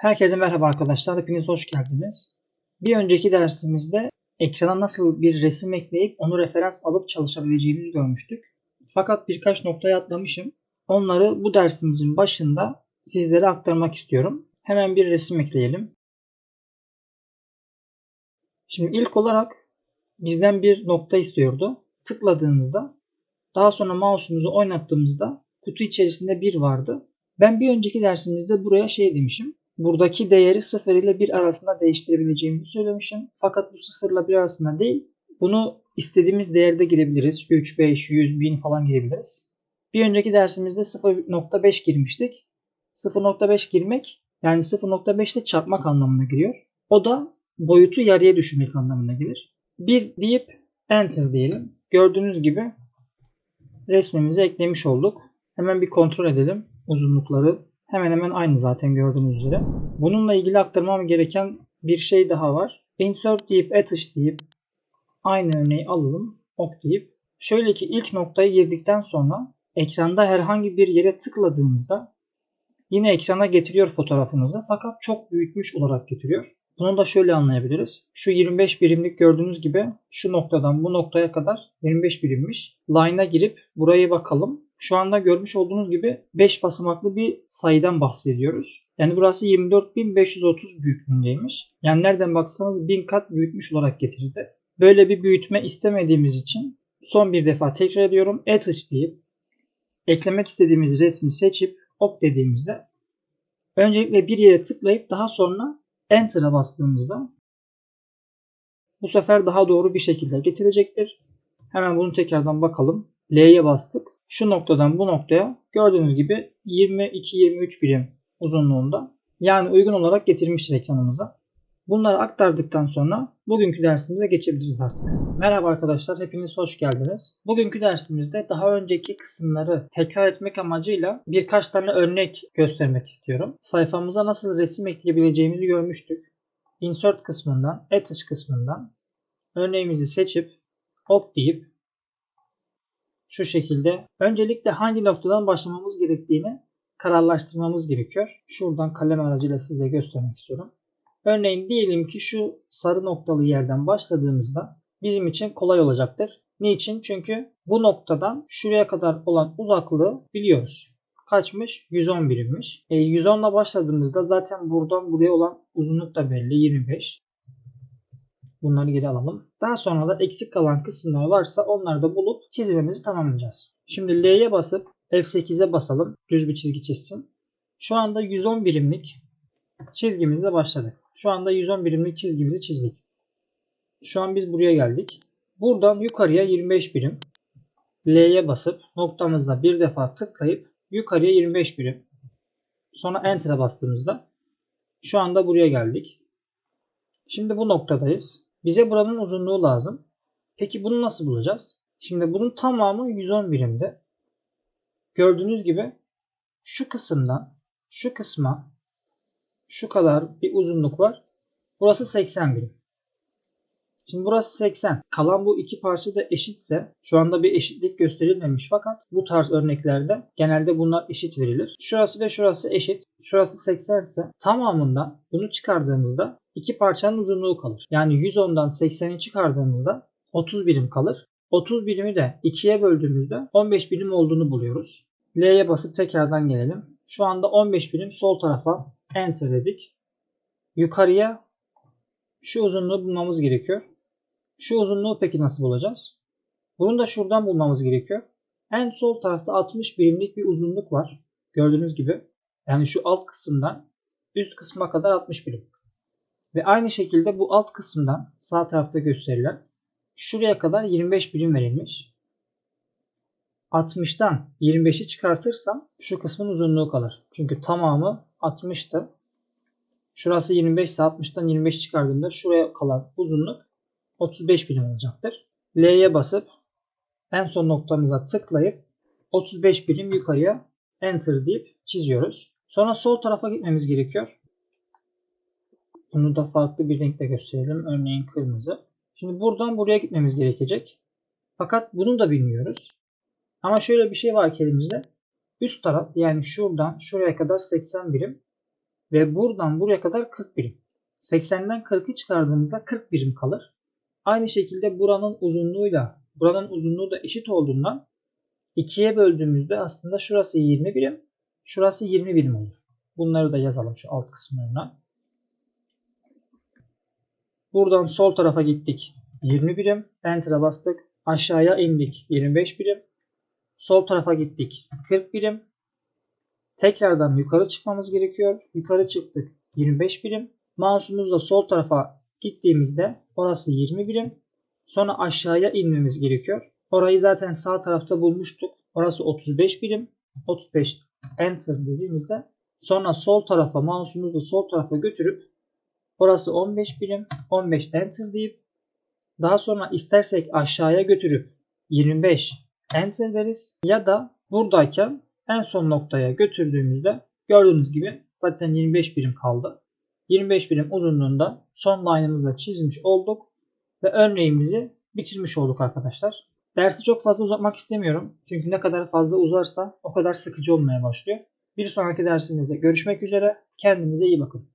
Herkese merhaba arkadaşlar. Hepiniz hoş geldiniz. Bir önceki dersimizde ekrana nasıl bir resim ekleyip onu referans alıp çalışabileceğimizi görmüştük. Fakat birkaç noktaya atlamışım. Onları bu dersimizin başında sizlere aktarmak istiyorum. Hemen bir resim ekleyelim. Şimdi ilk olarak bizden bir nokta istiyordu. Tıkladığımızda daha sonra mouse'umuzu oynattığımızda kutu içerisinde bir vardı. Ben bir önceki dersimizde buraya şey demişim. Buradaki değeri 0 ile 1 arasında değiştirebileceğimizi söylemişim. Fakat bu 0 ile 1 arasında değil. Bunu istediğimiz değerde girebiliriz. 3, 5, 100, 1000 falan girebiliriz. Bir önceki dersimizde 0.5 girmiştik. 0.5 girmek yani 0.5 ile çarpmak anlamına geliyor. O da boyutu yarıya düşürmek anlamına gelir. 1 deyip enter diyelim. Gördüğünüz gibi resmimizi eklemiş olduk. Hemen bir kontrol edelim. Uzunlukları hemen hemen aynı zaten gördüğünüz üzere. Bununla ilgili aktarmam gereken bir şey daha var. Insert deyip attach deyip aynı örneği alalım. Ok deyip şöyle ki ilk noktayı girdikten sonra ekranda herhangi bir yere tıkladığımızda yine ekrana getiriyor fotoğrafımızı fakat çok büyütmüş olarak getiriyor. Bunu da şöyle anlayabiliriz. Şu 25 birimlik gördüğünüz gibi şu noktadan bu noktaya kadar 25 birimmiş. Line'a girip buraya bakalım. Şu anda görmüş olduğunuz gibi 5 basamaklı bir sayıdan bahsediyoruz. Yani burası 24.530 büyüklüğündeymiş. Yani nereden baksanız 1000 kat büyütmüş olarak getirdi. Böyle bir büyütme istemediğimiz için son bir defa tekrar ediyorum. Attach deyip eklemek istediğimiz resmi seçip ok dediğimizde öncelikle bir yere tıklayıp daha sonra Enter'a bastığımızda bu sefer daha doğru bir şekilde getirecektir. Hemen bunu tekrardan bakalım. L'ye bastık. Şu noktadan bu noktaya gördüğünüz gibi 22-23 birim uzunluğunda yani uygun olarak getirmiştir ekranımıza. Bunları aktardıktan sonra bugünkü dersimize geçebiliriz artık. Merhaba arkadaşlar, hepiniz hoş geldiniz. Bugünkü dersimizde daha önceki kısımları tekrar etmek amacıyla birkaç tane örnek göstermek istiyorum. Sayfamıza nasıl resim ekleyebileceğimizi görmüştük. Insert kısmından, Attach kısmından örneğimizi seçip ok deyip şu şekilde öncelikle hangi noktadan başlamamız gerektiğini kararlaştırmamız gerekiyor. Şuradan kalem aracıyla size göstermek istiyorum. Örneğin diyelim ki şu sarı noktalı yerden başladığımızda bizim için kolay olacaktır. Niçin? Çünkü bu noktadan şuraya kadar olan uzaklığı biliyoruz. Kaçmış? 110 birimmiş. E, 110 ile başladığımızda zaten buradan buraya olan uzunluk da belli 25. Bunları geri alalım. Daha sonra da eksik kalan kısımlar varsa onları da bulup çizimimizi tamamlayacağız. Şimdi L'ye basıp F8'e basalım. Düz bir çizgi çizsin. Şu anda 110 birimlik çizgimizle başladık. Şu anda 110 birimlik çizgimizi çizdik. Şu an biz buraya geldik. Buradan yukarıya 25 birim. L'ye basıp noktamızda bir defa tıklayıp yukarıya 25 birim. Sonra Enter'a bastığımızda şu anda buraya geldik. Şimdi bu noktadayız. Bize buranın uzunluğu lazım. Peki bunu nasıl bulacağız? Şimdi bunun tamamı 110 birimde. Gördüğünüz gibi şu kısımdan şu kısma şu kadar bir uzunluk var. Burası 80 birim. Şimdi burası 80. Kalan bu iki parça da eşitse şu anda bir eşitlik gösterilmemiş fakat bu tarz örneklerde genelde bunlar eşit verilir. Şurası ve şurası eşit. Şurası 80 ise tamamından bunu çıkardığımızda iki parçanın uzunluğu kalır. Yani 110'dan 80'i çıkardığımızda 30 birim kalır. 30 birimi de 2'ye böldüğümüzde 15 birim olduğunu buluyoruz. L'ye basıp tekrardan gelelim. Şu anda 15 birim sol tarafa enter dedik. Yukarıya şu uzunluğu bulmamız gerekiyor. Şu uzunluğu peki nasıl bulacağız? Bunu da şuradan bulmamız gerekiyor. En sol tarafta 60 birimlik bir uzunluk var. Gördüğünüz gibi. Yani şu alt kısımdan üst kısma kadar 60 birim. Ve aynı şekilde bu alt kısımdan sağ tarafta gösterilen şuraya kadar 25 birim verilmiş. 60'tan 25'i çıkartırsam şu kısmın uzunluğu kalır. Çünkü tamamı 60'tı. Şurası 25 ise 60'tan 25 çıkardığımda şuraya kalan uzunluk 35 birim olacaktır. L'ye basıp en son noktamıza tıklayıp 35 birim yukarıya enter deyip çiziyoruz. Sonra sol tarafa gitmemiz gerekiyor. Bunu da farklı bir renkle gösterelim. Örneğin kırmızı. Şimdi buradan buraya gitmemiz gerekecek. Fakat bunu da bilmiyoruz. Ama şöyle bir şey var ki elimizde. Üst taraf yani şuradan şuraya kadar 80 birim. Ve buradan buraya kadar 40 birim. 80'den 40'ı çıkardığımızda 40 birim kalır. Aynı şekilde buranın uzunluğuyla buranın uzunluğu da eşit olduğundan 2'ye böldüğümüzde aslında şurası 20 birim, şurası 20 birim olur. Bunları da yazalım şu alt kısımlarına. Buradan sol tarafa gittik. 20 birim. Enter'a bastık. Aşağıya indik. 25 birim. Sol tarafa gittik. 40 birim. Tekrardan yukarı çıkmamız gerekiyor. Yukarı çıktık. 25 birim. Mouse'umuzla sol tarafa gittiğimizde orası 20 birim. Sonra aşağıya inmemiz gerekiyor. Orayı zaten sağ tarafta bulmuştuk. Orası 35 birim. 35 enter dediğimizde sonra sol tarafa mouse'umuzu sol tarafa götürüp orası 15 birim 15 enter deyip daha sonra istersek aşağıya götürüp 25 enter deriz ya da buradayken en son noktaya götürdüğümüzde gördüğünüz gibi zaten 25 birim kaldı. 25 birim uzunluğunda son line'ımızda çizmiş olduk ve örneğimizi bitirmiş olduk arkadaşlar. Dersi çok fazla uzatmak istemiyorum. Çünkü ne kadar fazla uzarsa o kadar sıkıcı olmaya başlıyor. Bir sonraki dersimizde görüşmek üzere. Kendinize iyi bakın.